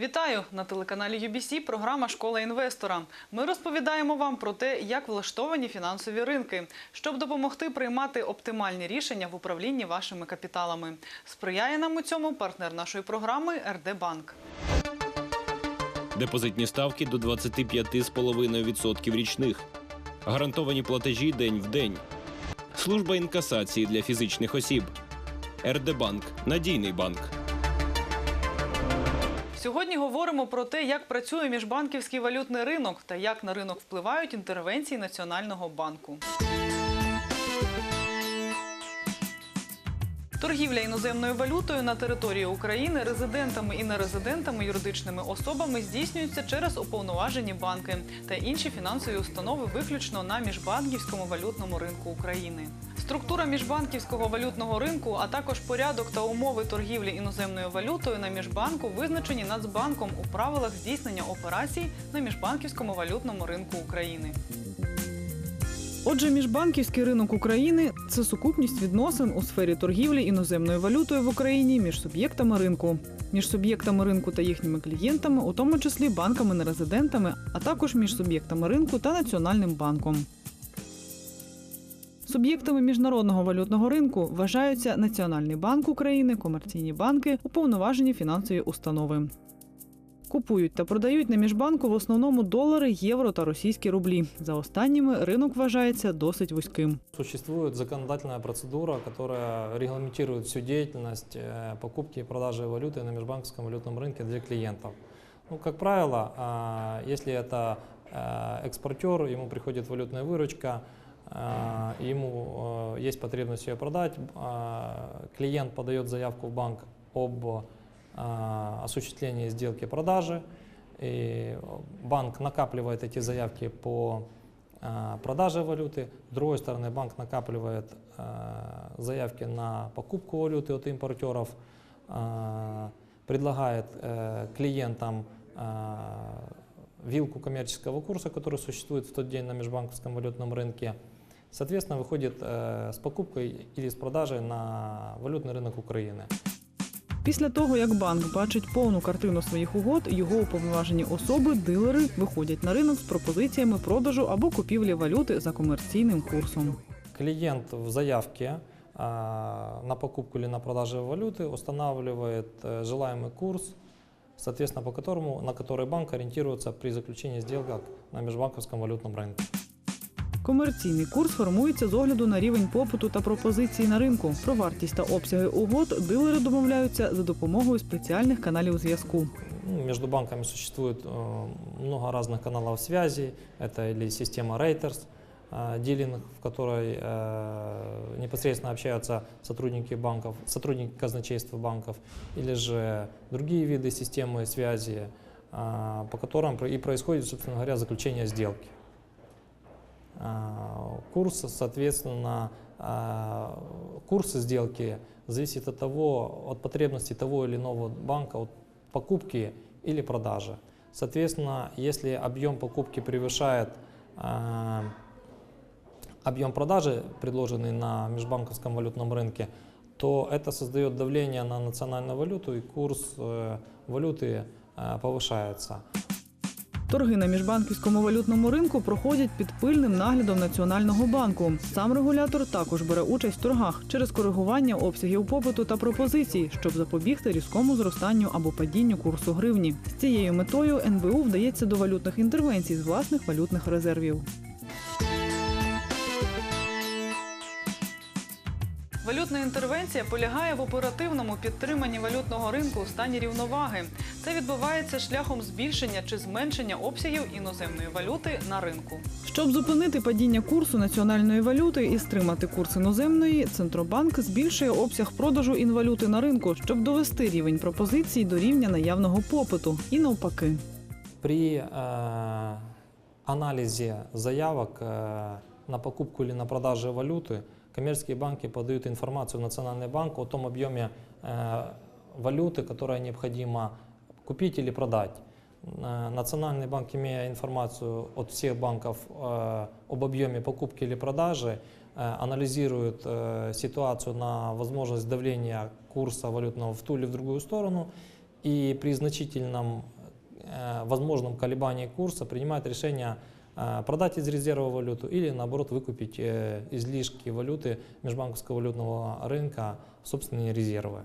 Вітаю на телеканалі UBC Програма Школа інвестора. Ми розповідаємо вам про те, як влаштовані фінансові ринки, щоб допомогти приймати оптимальні рішення в управлінні вашими капіталами. Сприяє нам у цьому партнер нашої програми РД Банк. Депозитні ставки до 25,5% річних. Гарантовані платежі день в день. Служба інкасації для фізичних осіб. РД Банк надійний банк. Сьогодні говоримо про те, як працює міжбанківський валютний ринок та як на ринок впливають інтервенції Національного банку. Торгівля іноземною валютою на території України резидентами і нерезидентами юридичними особами здійснюється через уповноважені банки та інші фінансові установи виключно на міжбанківському валютному ринку України. Структура міжбанківського валютного ринку, а також порядок та умови торгівлі іноземною валютою на міжбанку визначені Нацбанком у правилах здійснення операцій на міжбанківському валютному ринку України. Отже, міжбанківський ринок України це сукупність відносин у сфері торгівлі іноземною валютою в Україні між суб'єктами ринку, між суб'єктами ринку та їхніми клієнтами, у тому числі банками-нерезидентами, а також між суб'єктами ринку та Національним банком. Суб'єктами міжнародного валютного ринку вважаються Національний банк України, комерційні банки, уповноважені фінансові установи. Купують та продають на міжбанку в основному долари, євро та російські рублі. За останніми ринок вважається досить вузьким. Существует законодательная процедура, которая регламентирует всю деятельность э, покупки и продажи валюты на межбанковском валютном рынке для клиентов. Ну, как правило, а, если это э, экспортер, ему приходит валютная выручка, а, ему э, есть потребность ее продать, а, клиент подает заявку в банк об а, осуществлении сделки продажи, и банк накапливает эти заявки по а, продажи валюты. С другой стороны, банк накапливает а, заявки на покупку валюты от импортеров, а, предлагает э, клиентам а, вилку коммерческого курса, который существует в тот день на межбанковском валютном рынке. Соответственно, выходит э, с покупкой или с продажей на валютный рынок Украины. Після того, як банк бачить повну картину своїх угод, його уповноважені особи, дилери, виходять на ринок з пропозиціями продажу або купівлі валюти за комерційним курсом. Клиент в заявке а, на покупку или на продажу валюты устанавливает э, желаемый курс, соответственно, по которому, на который банк ориентируется при заключении сделок на межбанковском валютном рынке. Комерційний курс формується з огляду на рівень попиту та пропозиції на ринку. Про вартість та обсяги угод дилери домовляються за допомогою спеціальних каналів зв'язку. Ну, Между банками существует э, много разных каналов связи. Это или система Reuters, э, дилинг, в которой э, непосредственно общаются сотрудники банков, сотрудники казначейства банков, или же другие виды системы связи, э, по которым про- и происходит, собственно говоря, заключение сделки. А, Курс, соответственно, а, курс сделки зависит от того, от потребностей того или иного банка, от покупки или продажи. Соответственно, если объем покупки превышает а, объем продажи, предложенный на межбанковском валютном рынке, то это создает давление на национальную валюту и курс э, валюты э, повышается. Торги на міжбанківському валютному ринку проходять під пильним наглядом Національного банку. Сам регулятор також бере участь в торгах через коригування обсягів попиту та пропозицій, щоб запобігти різкому зростанню або падінню курсу гривні. З цією метою НБУ вдається до валютних інтервенцій з власних валютних резервів. Валютна інтервенція полягає в оперативному підтриманні валютного ринку у стані рівноваги. Це відбувається шляхом збільшення чи зменшення обсягів іноземної валюти на ринку. Щоб зупинити падіння курсу національної валюти і стримати курс іноземної, центробанк збільшує обсяг продажу інвалюти на ринку, щоб довести рівень пропозицій до рівня наявного попиту і навпаки. При э, анализе заявок э, на покупку или на продажу валюты коммерческие банки подают информацию в Национальный банк о том объеме э, валюты, которая необходимо купить или продать. Э, Национальный банк, имея информацию от всех банков э, об объеме покупки или продажи, анализирует ситуацию на возможность давления курса валютного в ту или в другую сторону и при значительном возможном колебании курса принимает решение продать из резерва валюту или наоборот выкупить э, излишки валюты межбанковского валютного рынка в собственные резервы.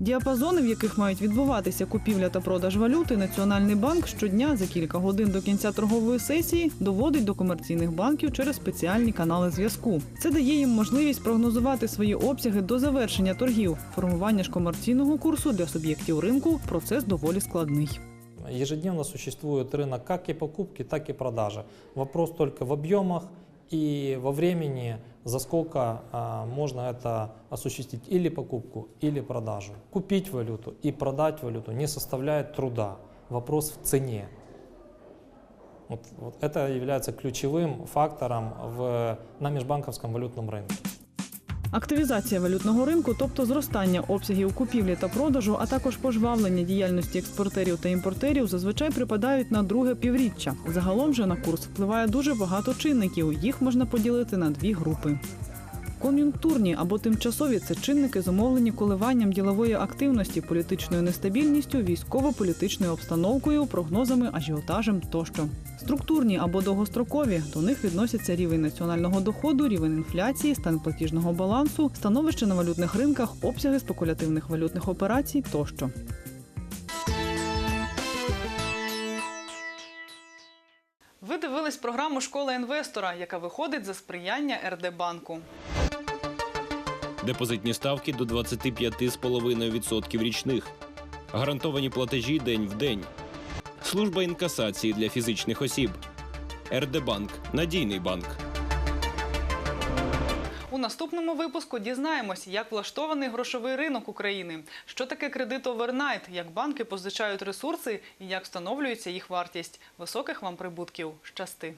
Діапазони, в яких мають відбуватися купівля та продаж валюти, Національний банк щодня за кілька годин до кінця торгової сесії доводить до комерційних банків через спеціальні канали зв'язку. Це дає їм можливість прогнозувати свої обсяги до завершення торгів. Формування ж комерційного курсу для суб'єктів ринку процес доволі складний. Ежедневно существует рынок как и покупки, так и продажи. Вопрос только в объемах и во времени, за сколько а, можно это осуществить или покупку, или продажу. Купить валюту и продать валюту не составляет труда. Вопрос в цене. Вот, вот это является ключевым фактором в, на межбанковском валютном рынке. Активізація валютного ринку, тобто зростання обсягів купівлі та продажу, а також пожвавлення діяльності експортерів та імпортерів, зазвичай припадають на друге півріччя. Загалом же на курс впливає дуже багато чинників. Їх можна поділити на дві групи. Кон'юнктурні або тимчасові це чинники, зумовлені коливанням ділової активності, політичною нестабільністю, військово-політичною обстановкою, прогнозами, ажіотажем тощо. Структурні або довгострокові до них відносяться рівень національного доходу, рівень інфляції, стан платіжного балансу, становище на валютних ринках, обсяги спекулятивних валютних операцій тощо. Ви дивились програму Школа інвестора, яка виходить за сприяння РД. Депозитні ставки до 25,5% річних. Гарантовані платежі день в день. Служба інкасації для фізичних осіб. РД-банк надійний банк. У наступному випуску дізнаємось, як влаштований грошовий ринок України, що таке кредит овернайт, як банки позичають ресурси і як встановлюється їх вартість. Високих вам прибутків. Щасти!